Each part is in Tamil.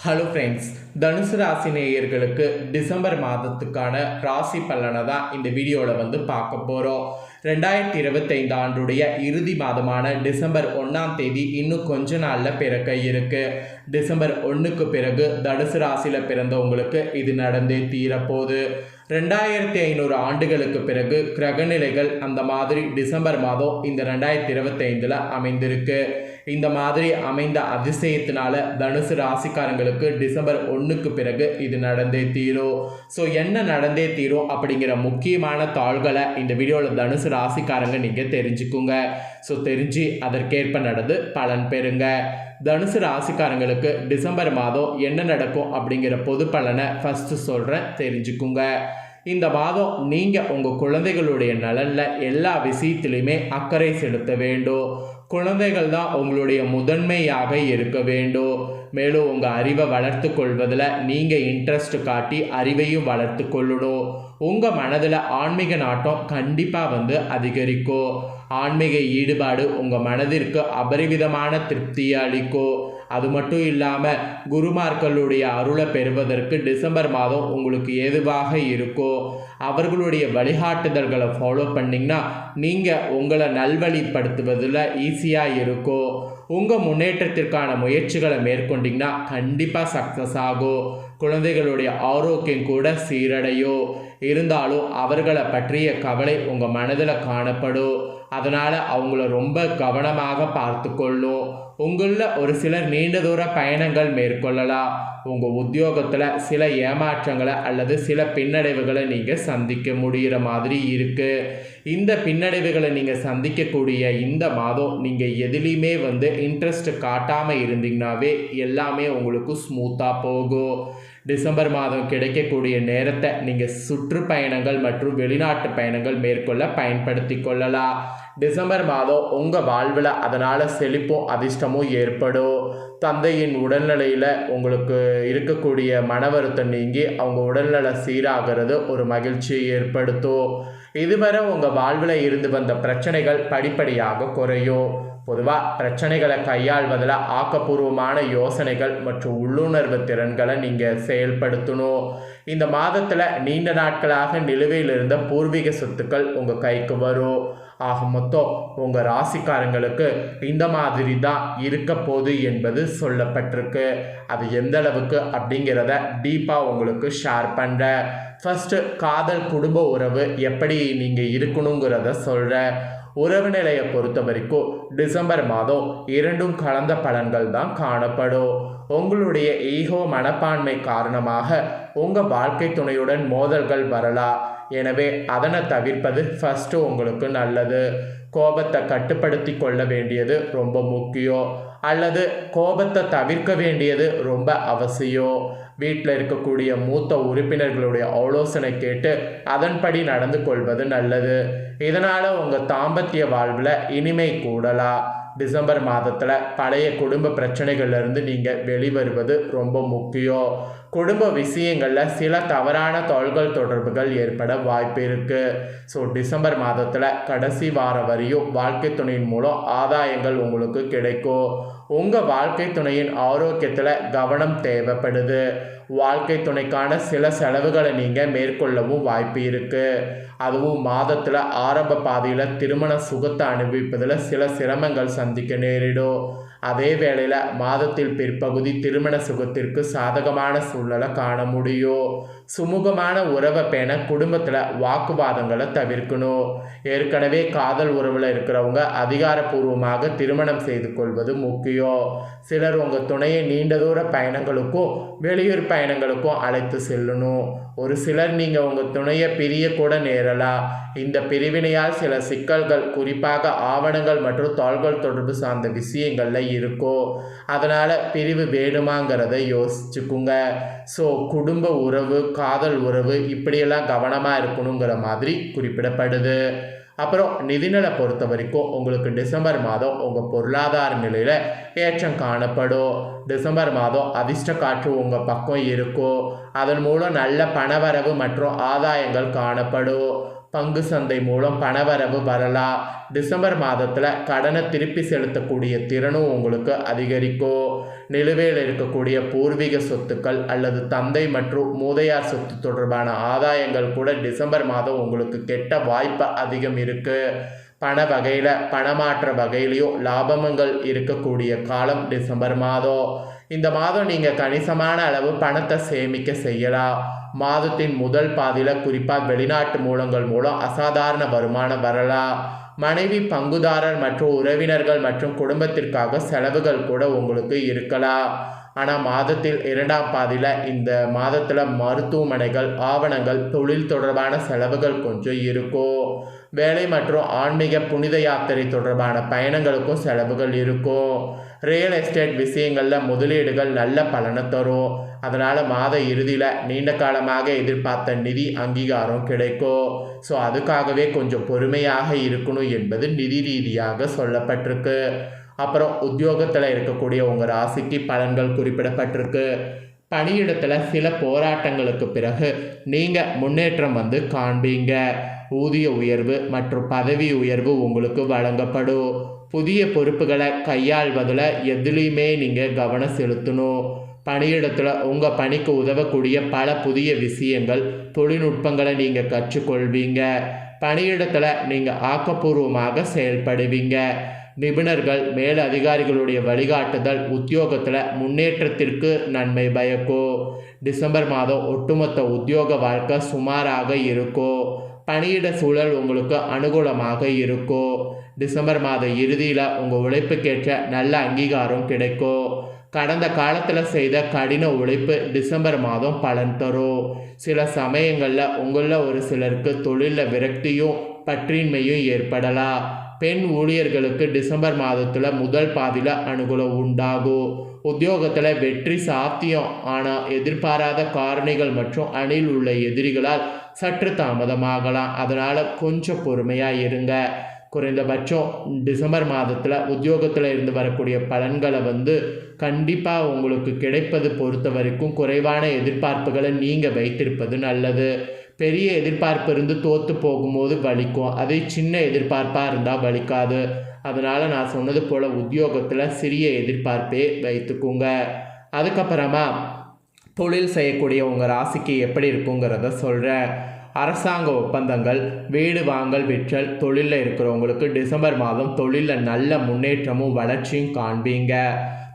ஹலோ ஃப்ரெண்ட்ஸ் தனுசு ராசி நேயர்களுக்கு டிசம்பர் மாதத்துக்கான ராசி பலனை தான் இந்த வீடியோவில் வந்து பார்க்க போகிறோம் ரெண்டாயிரத்தி இருபத்தைந்து ஆண்டுடைய இறுதி மாதமான டிசம்பர் ஒன்றாம் தேதி இன்னும் கொஞ்ச நாளில் பிறக்க இருக்குது டிசம்பர் ஒன்றுக்கு பிறகு தனுசு ராசியில் பிறந்தவங்களுக்கு இது நடந்தே தீரப்போகுது ரெண்டாயிரத்தி ஐநூறு ஆண்டுகளுக்கு பிறகு கிரகநிலைகள் அந்த மாதிரி டிசம்பர் மாதம் இந்த ரெண்டாயிரத்தி இருபத்தைந்தில் அமைந்திருக்கு. இந்த மாதிரி அமைந்த அதிசயத்தினால தனுசு ராசிக்காரங்களுக்கு டிசம்பர் ஒன்றுக்கு பிறகு இது நடந்தே தீரும். ஸோ என்ன நடந்தே தீரும் அப்படிங்கிற முக்கியமான தாள்களை இந்த வீடியோவில் தனுசு ராசிக்காரங்க நீங்கள் தெரிஞ்சுக்குங்க. ஸோ தெரிஞ்சு அதற்கேற்ப நடந்து பலன் பெறுங்க. தனுசு ராசிக்காரங்களுக்கு டிசம்பர் மாதம் என்ன நடக்கும் அப்படிங்கிற பொது பலனை ஃபஸ்ட்டு சொல்கிறேன் தெரிஞ்சுக்குங்க. இந்த மாதம் நீங்கள் உங்கள் குழந்தைகளுடைய நலனில் எல்லா விஷயத்திலையுமே அக்கறை செலுத்த வேண்டும். குழந்தைகள் தான் உங்களுடைய முதன்மையாக இருக்க வேண்டும். மேலும் உங்கள் அறிவை வளர்த்து கொள்வதில் நீங்கள் இன்ட்ரெஸ்ட் காட்டி அறிவையும் வளர்த்து கொள்ளணும். உங்கள் மனதில் ஆன்மீக நாட்டம் கண்டிப்பாக வந்து அதிகரிக்கும். ஆன்மீக ஈடுபாடு உங்கள் மனதிற்கு அபரிவிதமான திருப்தியை அளிக்கும். அது மட்டும் இல்லாமல் குருமார்களுடைய அருளை பெறுவதற்கு டிசம்பர் மாதம் உங்களுக்கு ஏதுவாக இருக்கோ அவர்களுடைய வழிகாட்டுதல்களை ஃபாலோ பண்ணிங்கன்னா நீங்கள் உங்களை நல்வழிப்படுத்துவதில் ஈஸியாக இருக்கோ. உங்கள் முன்னேற்றத்திற்கான முயற்சிகளை மேற்கொண்டிங்கன்னா கண்டிப்பாக சக்ஸஸ் ஆகும் குழந்தைகளுடைய ஆரோக்கியம் கூட சீரடையும் இருந்தாலும் அவர்களை பற்றிய கவலை உங்கள் மனதில் காணப்படும். அதனால் அவங்கள ரொம்ப கவனமாக பார்த்து கொள்ளும் உங்களில் ஒரு சிலர் நீண்ட தூர பயணங்கள் மேற்கொள்ளலாம். உங்கள் உத்தியோகத்தில் சில ஏமாற்றங்களை அல்லது சில பின்னடைவுகளை நீங்கள் சந்திக்க முடிகிற மாதிரி இருக்குது இந்த பின்னடைவுகளை நீங்கள் சந்திக்கக்கூடிய இந்த மாதம் நீங்கள் எதுலேயுமே வந்து இன்ட்ரெஸ்ட் காட்டாமல் இருந்தீங்கனாவே எல்லாமே உங்களுக்கு ஸ்மூத்தாக போகும். டிசம்பர் மாதம் கிடைக்கக்கூடிய நேரத்தை நீங்கள் சுற்றுப்பயணங்கள் மற்றும் வெளிநாட்டு பயணங்கள் மேற்கொள்ள பயன்படுத்தி கொள்ளலாம். டிசம்பர் மாதம் உங்கள் வாழ்வில் அதனால் செழிப்பும் அதிர்ஷ்டமும் ஏற்படும். தந்தையின் உடல்நிலையில் உங்களுக்கு இருக்கக்கூடிய மன வருத்தம் நீங்கி அவங்க உடல்நல சீராகிறது ஒரு மகிழ்ச்சியை ஏற்படுத்தும். இதுவரை உங்கள் வாழ்வில் இருந்து வந்த பிரச்சனைகள் படிப்படியாக குறையும் பொதுவாக பிரச்சனைகளை கையாள்வதில் ஆக்கப்பூர்வமான யோசனைகள் மற்றும் உள்ளுணர்வு திறன்களை நீங்கள் செயல்படுத்தணும். இந்த மாதத்தில் நீண்ட நாட்களாக நிலுவையில் இருந்த பூர்வீக சொத்துக்கள் உங்கள் கைக்கு வரும். ஆக மொத்தம் உங்கள் ராசிக்காரங்களுக்கு இந்த மாதிரி தான் இருக்க போகுது என்பது சொல்லப்பட்டிருக்கு. அது எந்த அளவுக்கு அப்படிங்கிறத டீப்பாக உங்களுக்கு ஷேர் பண்ணுறேன் ஃபஸ்ட்டு காதல் குடும்ப உறவு எப்படி நீங்கள் இருக்கணுங்கிறத சொல்கிறேன் உறவு நிலையை பொறுத்த வரைக்கும் டிசம்பர் மாதம் இரண்டும் கலந்த பலன்கள் தான் காணப்படும். உங்களுடைய ஈகோ மனப்பான்மை காரணமாக உங்கள் வாழ்க்கை துணையுடன் மோதல்கள் வரலாம். எனவே அதனை தவிர்ப்பது ஃபஸ்ட்டு உங்களுக்கு நல்லது. கோபத்தை கட்டுப்படுத்தி கொள்ள வேண்டியது ரொம்ப முக்கியம். அல்லது கோபத்தை தவிர்க்க வேண்டியது ரொம்ப அவசியம். வீட்டில் இருக்கக்கூடிய மூத்த உறுப்பினர்களுடைய ஆலோசனை கேட்டு அதன்படி நடந்து கொள்வது நல்லது. இதனால் உங்கள் தாம்பத்திய வாழ்வில் இனிமை கூடலாம் டிசம்பர் மாதத்தில் பழைய குடும்ப பிரச்சனைகள்லேருந்து நீங்கள் வெளிவருவது ரொம்ப முக்கியம். குடும்ப விஷயங்களில் சில தவறான தொல்கள் தொடர்புகள் ஏற்பட வாய்ப்பு இருக்குது ஸோ டிசம்பர் மாதத்தில் கடைசி வாரம் வரையும் வாழ்க்கை துணையின் மூலம் ஆதாயங்கள் உங்களுக்கு கிடைக்கும். உங்கள் வாழ்க்கை துணையின் ஆரோக்கியத்தில் கவனம் தேவைப்படுது. வாழ்க்கை துணைக்கான சில செலவுகளை நீங்கள் மேற்கொள்ளவும் வாய்ப்பு இருக்குது அதுவும் மாதத்தில் ஆரம்ப பாதையில் திருமண சுகத்தை அனுபவிப்பதில் சில சிரமங்கள் சந்திக்க நேரிடும். அதே வேளையில் மாதத்தில் பிற்பகுதி திருமண சுகத்திற்கு சாதகமான சூழலை காண முடியும். சுமூகமான உறவை பேண குடும்பத்தில் வாக்குவாதங்களை தவிர்க்கணும். ஏற்கனவே காதல் உறவில் இருக்கிறவங்க அதிகாரப்பூர்வமாக திருமணம் செய்து கொள்வது முக்கியம். சிலர் உங்கள் துணையை நீண்ட தூர பயணங்களுக்கும் வெளியூர் பயணங்களுக்கும் அழைத்து செல்லணும். ஒரு சிலர் நீங்கள் உங்கள் துணையை பிரியக்கூட நேரலாம் இந்த பிரிவினையால் சில சிக்கல்கள் குறிப்பாக ஆவணங்கள் மற்றும் தாள்கள் தொடர்பு சார்ந்த விஷயங்களில் இருக்கும். அதனால் பிரிவு வேணுமாங்கிறத யோசிச்சுக்குங்க. ஸோ குடும்ப உறவு காதல் உறவு இப்படியெல்லாம் கவனமாக இருக்கணுங்கிற மாதிரி குறிப்பிடப்படுது. அப்புறம் நிதிநிலை பொறுத்த வரைக்கும் உங்களுக்கு டிசம்பர் மாதம் உங்கள் பொருளாதார நிலையில் ஏற்றம் காணப்படும். டிசம்பர் மாதம் அதிர்ஷ்ட காற்று உங்கள் பக்கம் இருக்கும். அதன் மூலம் நல்ல பணவரவு மற்றும் ஆதாயங்கள் காணப்படும். பங்கு சந்தை மூலம் பணவரவு வரலாம் டிசம்பர் மாதத்தில் கடனை திருப்பி செலுத்தக்கூடிய திறனும் உங்களுக்கு அதிகரிக்கும் நிலுவையில் இருக்கக்கூடிய பூர்வீக சொத்துக்கள் அல்லது தந்தை மற்றும் மூதையார் சொத்து தொடர்பான ஆதாயங்கள் கூட டிசம்பர் மாதம் உங்களுக்கு கெட்ட வாய்ப்பு அதிகம் இருக்குது பண வகையில் பணமாற்ற வகையிலையும் லாபங்கள் இருக்கக்கூடிய காலம் டிசம்பர் மாதம். இந்த மாதம் நீங்கள் கணிசமான அளவு பணத்தை சேமிக்க செய்யலாம் மாதத்தின் முதல் பாதியில் குறிப்பாக வெளிநாட்டு மூலங்கள் மூலம் அசாதாரண வருமானம் வரலாம் மனைவி பங்குதாரர் மற்றும் உறவினர்கள் மற்றும் குடும்பத்திற்காக செலவுகள் கூட உங்களுக்கு இருக்கலாம். ஆனால் மாதத்தில் இரண்டாம் பாதியில் இந்த மாதத்தில் மருத்துவமனைகள் ஆவணங்கள் தொழில் தொடர்பான செலவுகள் கொஞ்சம் இருக்கும் வேலை மற்றும் ஆன்மீக புனித யாத்திரை தொடர்பான பயணங்களுக்கும் செலவுகள் இருக்கும் ரியல் எஸ்டேட் விஷயங்களில் முதலீடுகள் நல்ல பலனை தரும் அதனால் மாத இறுதியில் நீண்ட காலமாக எதிர்பார்த்த நிதி அங்கீகாரம் கிடைக்கும் ஸோ அதுக்காகவே கொஞ்சம் பொறுமையாக இருக்கணும் என்பது நிதி ரீதியாக சொல்லப்பட்டிருக்கு. அப்புறம் உத்தியோகத்தில் இருக்கக்கூடிய உங்கள் ராசிக்கு பலன்கள் குறிப்பிடப்பட்டிருக்கு. பணியிடத்தில் சில போராட்டங்களுக்கு பிறகு நீங்கள் முன்னேற்றம் வந்து காண்பீங்க. ஊதிய உயர்வு மற்றும் பதவி உயர்வு உங்களுக்கு வழங்கப்படும். புதிய பொறுப்புகளை கையாள்வதில் எதுலேயுமே நீங்கள் கவனம் செலுத்தணும். பணியிடத்தில் உங்கள் பணிக்கு உதவக்கூடிய பல புதிய விஷயங்கள் தொழில்நுட்பங்களை நீங்கள் கற்றுக்கொள்வீங்க. பணியிடத்தில் நீங்கள் ஆக்கப்பூர்வமாக செயல்படுவீங்க. நிபுணர்கள் மேல் அதிகாரிகளுடைய வழிகாட்டுதல் உத்தியோகத்தில் முன்னேற்றத்திற்கு நன்மை பயக்கும் டிசம்பர் மாதம் ஒட்டுமொத்த உத்தியோக வாழ்க்கை சுமாராக இருக்கும் பணியிட சூழல் உங்களுக்கு அனுகூலமாக இருக்கும் டிசம்பர் மாத இறுதியில் உங்கள் உழைப்புக்கேற்ற நல்ல அங்கீகாரம் கிடைக்கும் கடந்த காலத்தில் செய்த கடின உழைப்பு டிசம்பர் மாதம் பலன் தரும் சில சமயங்களில் உங்களில் ஒரு சிலருக்கு தொழிலில் விரக்தியும் பற்றின்மையும் ஏற்படலாம் பெண் ஊழியர்களுக்கு டிசம்பர் மாதத்தில் முதல் பாதியில் அனுகூலம் உண்டாகும் உத்தியோகத்தில் வெற்றி சாத்தியம். ஆனால் எதிர்பாராத காரணிகள் மற்றும் அணில் உள்ள எதிரிகளால் சற்று தாமதமாகலாம். அதனால் கொஞ்சம் பொறுமையாக இருங்க. குறைந்தபட்சம் டிசம்பர் மாதத்தில் உத்தியோகத்தில் இருந்து வரக்கூடிய பலன்களை வந்து கண்டிப்பாக உங்களுக்கு கிடைப்பது பொறுத்த வரைக்கும் குறைவான எதிர்பார்ப்புகளை நீங்கள் வைத்திருப்பது நல்லது. பெரிய எதிர்பார்ப்பு இருந்து தோற்று போகும்போது வலிக்கும். அதே சின்ன எதிர்பார்ப்பாக இருந்தால் வலிக்காது. அதனால் நான் சொன்னது போல் உத்தியோகத்தில் சிறிய எதிர்பார்ப்பே வைத்துக்கோங்க. அதுக்கப்புறமா தொழில் செய்யக்கூடிய உங்கள் ராசிக்கு எப்படி இருக்குங்கிறத சொல்கிறேன் அரசாங்க ஒப்பந்தங்கள் வீடு வாங்கல் விற்றல் தொழிலில் இருக்கிறவங்களுக்கு டிசம்பர் மாதம் தொழிலில் நல்ல முன்னேற்றமும் வளர்ச்சியும் காண்பீங்க.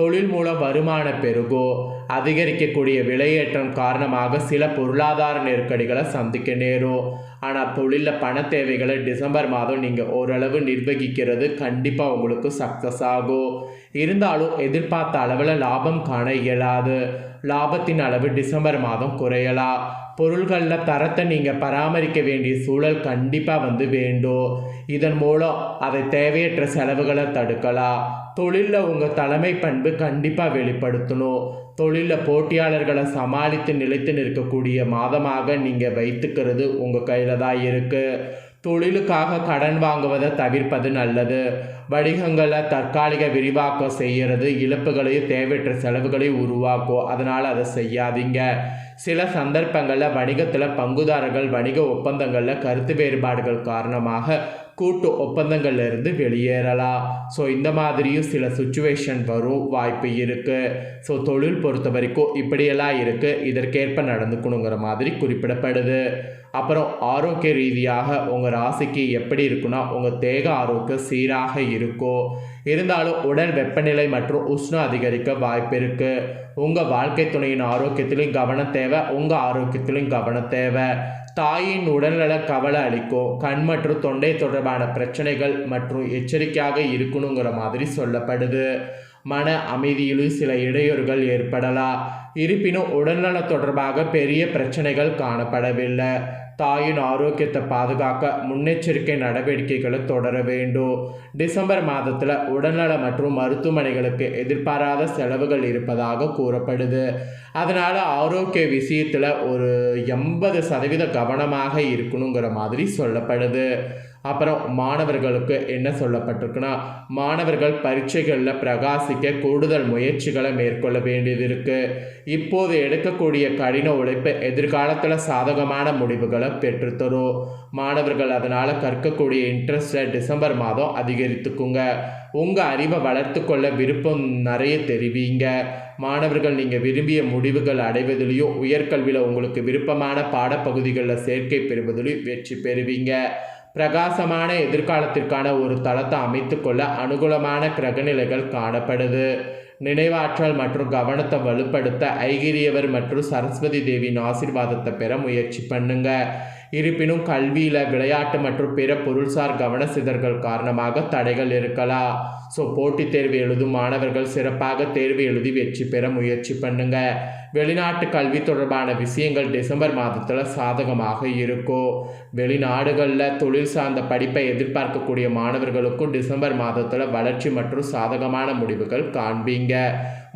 தொழில் மூலம் வருமான பெருகோ அதிகரிக்கக்கூடிய விலையேற்றம் காரணமாக சில பொருளாதார நெருக்கடிகளை சந்திக்க நேரும் ஆனால் தொழிலில் பண தேவைகளை டிசம்பர் மாதம் நீங்கள் ஓரளவு நிர்வகிக்கிறது கண்டிப்பாக உங்களுக்கு சக்ஸஸ் ஆகும். இருந்தாலும் எதிர்பார்த்த அளவில் லாபம் காண இயலாது. லாபத்தின் அளவு டிசம்பர் மாதம் குறையலாம் பொருள்களில் தரத்தை நீங்கள் பராமரிக்க வேண்டிய சூழல் கண்டிப்பாக வந்து வேண்டும். இதன் மூலம் அதை தேவையற்ற செலவுகளை தடுக்கலாம். தொழிலில் உங்கள் தலைமை பண்பு கண்டிப்பாக வெளிப்படுத்தணும். தொழிலில் போட்டியாளர்களை சமாளித்து நிலைத்து நிற்கக்கூடிய மாதமாக நீங்கள் வைத்துக்கிறது உங்கள் கையில் தான் இருக்குது தொழிலுக்காக கடன் வாங்குவதை தவிர்ப்பது நல்லது. வணிகங்களை தற்காலிக விரிவாக்கம் செய்கிறது இழப்புகளையும் தேவையற்ற செலவுகளையும் உருவாக்கும். அதனால் அதை செய்யாதீங்க. சில சந்தர்ப்பங்களில் வணிகத்தில் பங்குதாரர்கள் வணிக ஒப்பந்தங்களில் கருத்து வேறுபாடுகள் காரணமாக கூட்டு ஒப்பந்தங்கள்ல இருந்து வெளியேறலாம். ஸோ இந்த மாதிரியும் சில சுச்சுவேஷன் வரும் வாய்ப்பு இருக்குது ஸோ தொழில் பொறுத்த வரைக்கும் இப்படியெல்லாம் இருக்குது இதற்கேற்ப நடந்துக்கணுங்கிற மாதிரி குறிப்பிடப்படுது. அப்புறம் ஆரோக்கிய ரீதியாக உங்கள் ராசிக்கு எப்படி இருக்குன்னா உங்கள் தேக ஆரோக்கியம் சீராக இருக்கும் இருந்தாலும் உடல் வெப்பநிலை மற்றும் உஷ்ணம் அதிகரிக்க வாய்ப்பு இருக்குது உங்கள் வாழ்க்கை துணையின் ஆரோக்கியத்திலையும் கவனம் தேவை. உங்கள் ஆரோக்கியத்திலையும் கவனம் தேவை. தாயின் உடல்நல கவலை அளிக்கும். கண் மற்றும் தொண்டை தொடர்பான பிரச்சனைகள் மற்றும் எச்சரிக்கையாக இருக்கணுங்கிற மாதிரி சொல்லப்படுது. மன அமைதியிலும் சில இடையூறுகள் ஏற்படலாம். இருப்பினும் உடல்நல தொடர்பாக பெரிய பிரச்சனைகள் காணப்படவில்லை. தாயின் ஆரோக்கியத்தை பாதுகாக்க முன்னெச்சரிக்கை நடவடிக்கைகளை தொடர வேண்டும். டிசம்பர் மாதத்தில் உடல்நல மற்றும் மருத்துவமனைகளுக்கு எதிர்பாராத செலவுகள் இருப்பதாக கூறப்படுது. அதனால் ஆரோக்கிய விஷயத்தில் ஒரு எண்பது சதவீத கவனமாக இருக்கணுங்கிற மாதிரி சொல்லப்படுது. அப்புறம் மாணவர்களுக்கு என்ன சொல்லப்பட்டிருக்குன்னா மாணவர்கள் பரீட்சைகளில் பிரகாசிக்க கூடுதல் முயற்சிகளை மேற்கொள்ள வேண்டியது இருக்குது இப்போது எடுக்கக்கூடிய கடின உழைப்பு எதிர்காலத்தில் சாதகமான முடிவுகளை பெற்றுத்தரும். மாணவர்கள் அதனால் கற்கக்கூடிய இன்ட்ரெஸ்ட்டை டிசம்பர் மாதம் அதிகரித்துக்குங்க. உங்கள் அறிவை வளர்த்துக்கொள்ள விருப்பம் நிறைய தெரிவிங்க. மாணவர்கள் நீங்கள் விரும்பிய முடிவுகள் அடைவதிலையும் உயர்கல்வியில் உங்களுக்கு விருப்பமான பாடப்பகுதிகளில் சேர்க்கை பெறுவதிலையும் வெற்றி பெறுவீங்க. பிரகாசமான எதிர்காலத்திற்கான ஒரு தளத்தை அமைத்துக்கொள்ள அனுகூலமான கிரகநிலைகள் காணப்படுது. நினைவாற்றல் மற்றும் கவனத்தை வலுப்படுத்த ஐகிரியவர் மற்றும் சரஸ்வதி தேவியின் ஆசீர்வாதத்தை பெற முயற்சி பண்ணுங்க. இருப்பினும் கல்வியில் விளையாட்டு மற்றும் பிற பொருள்சார் கவன சிதறல் காரணமாக தடைகள் இருக்கலாம். ஸோ போட்டித் தேர்வு எழுதும் மாணவர்கள் சிறப்பாக தேர்வு எழுதி வெற்றி பெற முயற்சி பண்ணுங்க. வெளிநாட்டு கல்வி தொடர்பான விஷயங்கள் டிசம்பர் மாதத்தில் சாதகமாக இருக்கும் வெளிநாடுகளில் தொழில் சார்ந்த படிப்பை எதிர்பார்க்கக்கூடிய மாணவர்களுக்கும் டிசம்பர் மாதத்தில் வளர்ச்சி மற்றும் சாதகமான முடிவுகள் காண்பீங்க.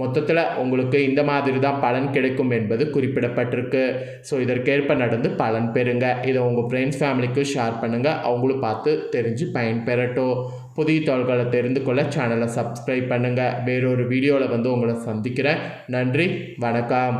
மொத்தத்தில் உங்களுக்கு இந்த மாதிரி தான் பலன் கிடைக்கும் என்பது குறிப்பிடப்பட்டிருக்கு. ஸோ இதற்கேற்ப நடந்து பலன் பெறுங்க. இதை உங்கள் ஃப்ரெண்ட்ஸ் ஃபேமிலிக்கு ஷேர் பண்ணுங்கள் அவங்களும் பார்த்து தெரிஞ்சு பயன்பெறட்டும். புதிய தகவல்களை தெரிந்து கொள்ள சேனலை சப்ஸ்கிரைப் பண்ணுங்கள் வேறொரு வீடியோவில் வந்து உங்களை சந்திக்கிறேன். நன்றி வணக்கம்.